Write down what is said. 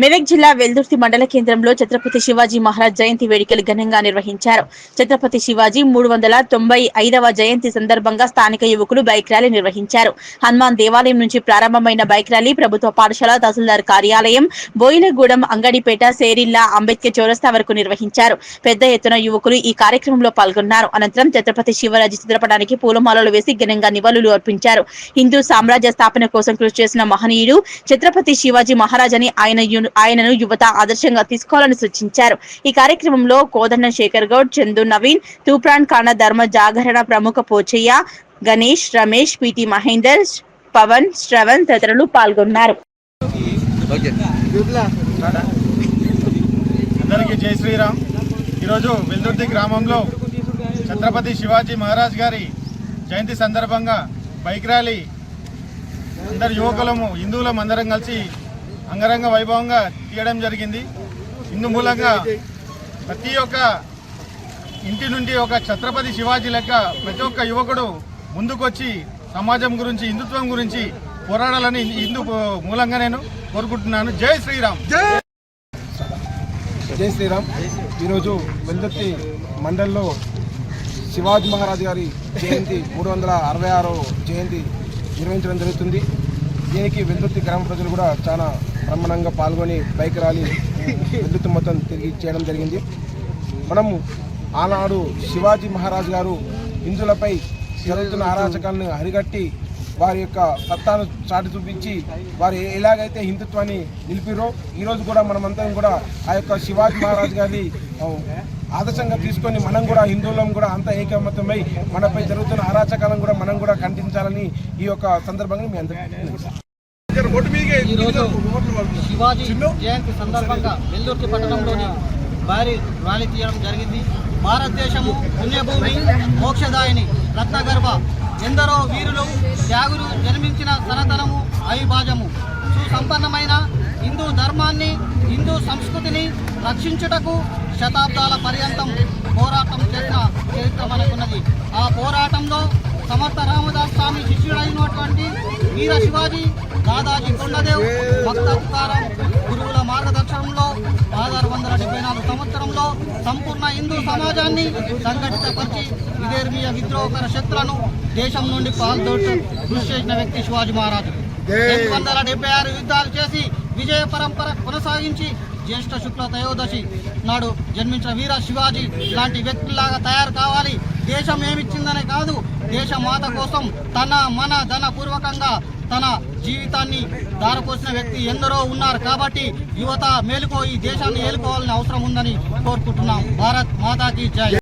మెదక్ జిల్లా వెల్దుర్తి మండల కేంద్రంలో ఛత్రపతి శివాజీ మహారాజ్ జయంతి వేడుకలు ఘనంగా నిర్వహించారు. ఛత్రపతి శివాజీ మూడు వందల తొంభై ఐదవ జయంతి సందర్భంగా స్థానిక యువకులు బైక్ ర్యాలీ నిర్వహించారు. హనుమాన్ దేవాలయం నుంచి ప్రారంభమైన బైక్ ర్యాలీ ప్రభుత్వ పాఠశాల తహసీల్దార్ కార్యాలయం బోయిలగూడెం అంగడిపేట సేరిల్లా అంబేద్కర్ చౌరస్తా వరకు నిర్వహించారు. పెద్ద ఎత్తున యువకులు ఈ కార్యక్రమంలో పాల్గొన్నారు. అనంతరం ఛత్రపతి శివరాజు చిత్రపటానికి పూలమాలలు వేసి ఘనంగా నివాళులు అర్పించారు. హిందూ సామ్రాజ్య స్థాపన కోసం కృషి చేసిన మహనీయుడు ఛత్రపతి శివాజీ మహారాజ్ అని ఆయన యు- ఆయనను యువత ఆదర్శంగా తీసుకోవాలని సూచించారు. ఈ కార్యక్రమంలో కోదండ శేఖర్ గౌడ్ చందు నవీన్ తూప్రాన్ ఖాన ధర్మ జాగరణ ప్రముఖ పోచయ్య గణేష్ రమేష్ పిటి మహేందర్ పవన్ శ్రవణ్ తదితరులు పాల్గొన్నారు. అందరికీ జై శ్రీరామ్. ఈరోజు వెల్దుర్తి గ్రామంలో ఛత్రపతి శివాజీ మహారాజ్ గారి జయంతి సందర్భంగా బైక్ ర్యాలీ అందరు యువకులము హిందువులం అందరం కలిసి అంగరంగ వైభవంగా తీయడం జరిగింది. ఇందు మూలంగా ప్రతి ఒక్క ఇంటి నుండి ఒక ఛత్రపతి శివాజీ లెక్క ప్రతి ఒక్క యువకుడు ముందుకొచ్చి సమాజం గురించి హిందుత్వం గురించి పోరాడాలని హిందు మూలంగా నేను కోరుకుంటున్నాను. జై శ్రీరామ్. జై శ్రీరామ్. ఈరోజు వెల్దుర్తి మండల్లో శివాజీ మహారాజ్ గారి జయంతి మూడు వందల అరవై ఆరో జయంతి నిర్వహించడం జరుగుతుంది. దీనికి వెల్దుర్తి గ్రామ ప్రజలు కూడా చాలా బ్రహ్మణంగా పాల్గొని బైక్ ర్యాలీ వెల్దుర్తి మొత్తం తిరిగి చేయడం జరిగింది. మనము ఆనాడు శివాజీ మహారాజ్ గారు హిందువులపై జరుగుతున్న అరాచకాలను అరిగట్టి వారి యొక్క సత్తాను చాటి చూపించి వారు ఎలాగైతే హిందుత్వాన్ని నిలిపిరో ఈరోజు కూడా మనమంతరం కూడా ఆ యొక్క శివాజీ మహారాజ్ గారి ఆదర్శంగా తీసుకొని మనం కూడా హిందువులం కూడా అంత ఏకమతమై మనపై జరుగుతున్న అరాచకాలను కూడా మనం కూడా ఖండించాలని ఈ యొక్క సందర్భంగా మీ అందరికీ ఈరోజు శివాజీ జయంతి సందర్భంగా వెల్దుర్తి పట్టణంలోని భారీ ర్యాలీ తీయడం జరిగింది. భారతదేశము పుణ్యభూమి మోక్షదాయిని రత్నగర్భ ఎందరో వీరులు త్యాగులు జన్మించిన సనాతనము అవిభాజము సుసంపన్నమైన హిందూ ధర్మాన్ని హిందూ సంస్కృతిని రక్షించుటకు శతాబ్దాల పర్యంతం పోరాటం చేసిన చరిత్ర మనకున్నది. ఆ పోరాటంలో సమర్థ రామదాస్ స్వామి శిష్యుడైనటువంటి వీర శివాజీ దాదాజీ కొండదేవ్ భక్త తుకారాం గురువుల మార్గదర్శనంలో ఆధారు వందల డెబ్బై నాలుగు సంవత్సరంలో సంపూర్ణ హిందూ సమాజాన్ని సంఘటితపరిచి విదేర్మీయ విద్రోహకర శక్తులను దేశం నుండి పాల్దోటు కృషి చేసిన వ్యక్తి శివాజీ మహారాజు. ఎనిమిది వందల డెబ్బై ఆరు యుద్ధాలు చేసి విజయ పరంపర కొనసాగించి జ్యేష్ఠ శుక్ల త్రయోదశి నాడు జన్మించిన వీర శివాజీ లాంటి వ్యక్తుల్లాగా తయారు కావాలి. దేశం ఏమిచ్చిందనే కాదు దేశ మాత కోసం తన మన ధన పూర్వకంగా తన జీవితాన్ని దారపోసిన వ్యక్తి ఎందరో ఉన్నారు. కాబట్టి యువత మేలుకో ఈ దేశాన్ని ఏలుకోవాలని అవసరం ఉందని కోరుకుంటున్నాం. భారత్ మాతాకి జై.